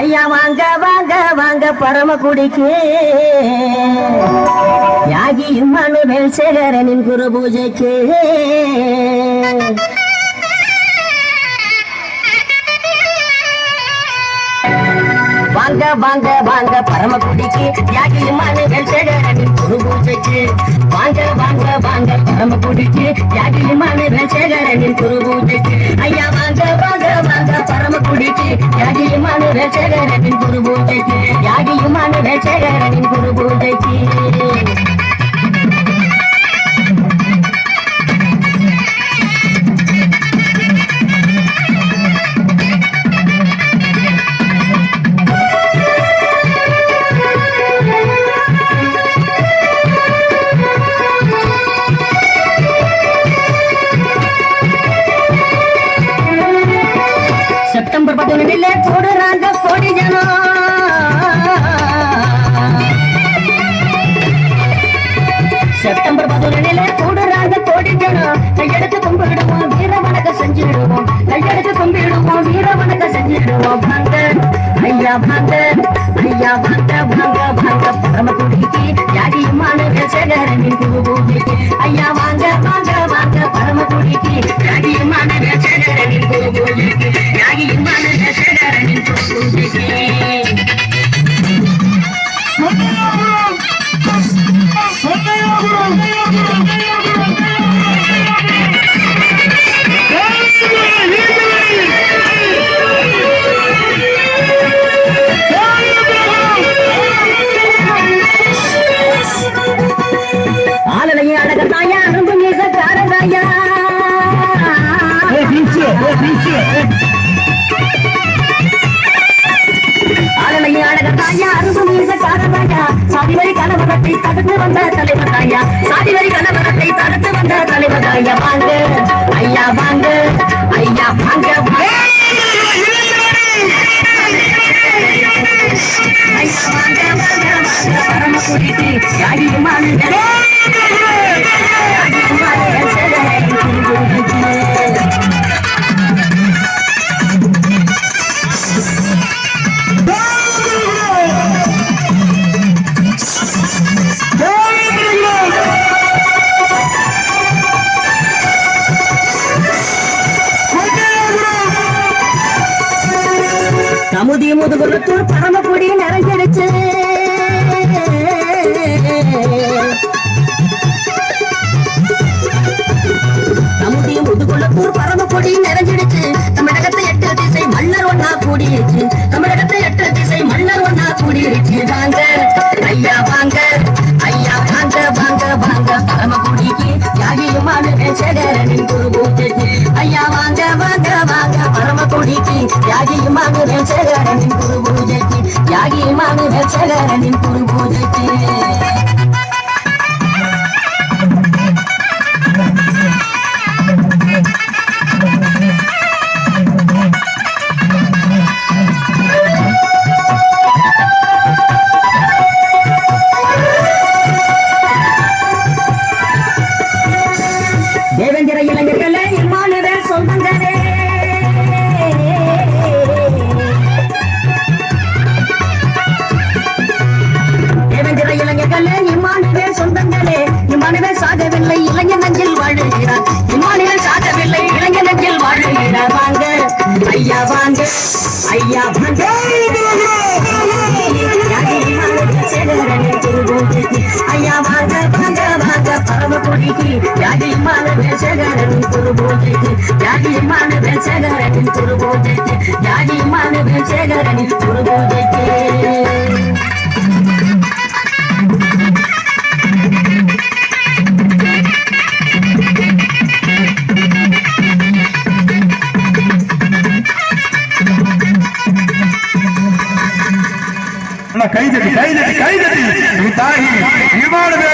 ஐயா வாங்க வாங்க வாங்க பரமக்குடிக்கு. யாகி இம்மானு வேல்சேகரனின் குரு பூஜைக்கு. வாங்க வாங்க வாங்க பரமக்குடிக்கு. யாகி இம்மானு வேல்சேகரனின் குரு பூஜைக்கு. வாங்க வாங்க வாங்க பரமக்குடிக்கு. யாகி இம்மானு வேல்சேகரனின் குரு பூஜைக்கு. ஐயா வாங்க வாங்க வாங்க பரமக்குடிக்கு யாகி இம்மானு வேல்சேகரனின் குரு பூஜைக்கு யாகி இம்மானு வேல்சேகரனின் குரு பூஜைக்கு செப்டம்பர் செஞ்சிடுவோம் கும்பிடுவோம் வீர வணக்கம் செஞ்சிடுவோம். பங்க ஐயா பங்க ஐயா பங்க பங்க வாங்க பரமக்குடிக்கு யாகியமான சேகரனின் குரு குருபூமிக்கு ஐயா வாங்க வாங்க வாங்க. பரமக்குடிக்கு யாகியமான சேகரனின் குரு பூஜைக்கு யாகியமான காரதாயா ஆலலையும் அழகத்தாயா அரும்பு மீச காரதாயா சாதிவரி கலவரத்தை தடுத்து வந்த தலைவதாயா சாதிவரி கலவரத்தை தடுத்து நமுதி முதுகுலத்தூர் பரமக்குடி நிறைஞ்சிருச்சு நமுதி முதுகுலத்தூர் பரமக்குடி நிறைஞ்சிடுச்சு. தமிழகத்தை எட்டு திசை மன்னர் ஒன்னா கூடியிருச்சு தமிழகத்தை எட்டு திசை மன்னர் ஒன்னா கூடியிருச்சு வாங்க ஐயா வாங்க. ஐயா வாங்க வாங்க வாங்க. பரமக்குடிக்கு யாகியுமான சேகரனின் குருபு பரமக்குடிக்கு யாகியுமான சேகரனின் குரு பூஜைக்கு. யாகியுமான சேகரனின் குரு பூஜைக்கு. தேவேந்திர இளைஞர்களே இம்மானுவே சொந்தங்களே ஐயா வாங்க ஐயா வாங்க ஐயா வாங்க வாங்க வாங்க பரமக்குடிக்கு யாகிமான வேசகரனின் குருபூஜைக்கு யாகிமான வேசகரனின் குருபூஜைக்கு யாகிமான வேசகரனின் குருபூஜைக்கு கைதட்டி கைதட்டி கைதட்டி தாகி விமானமே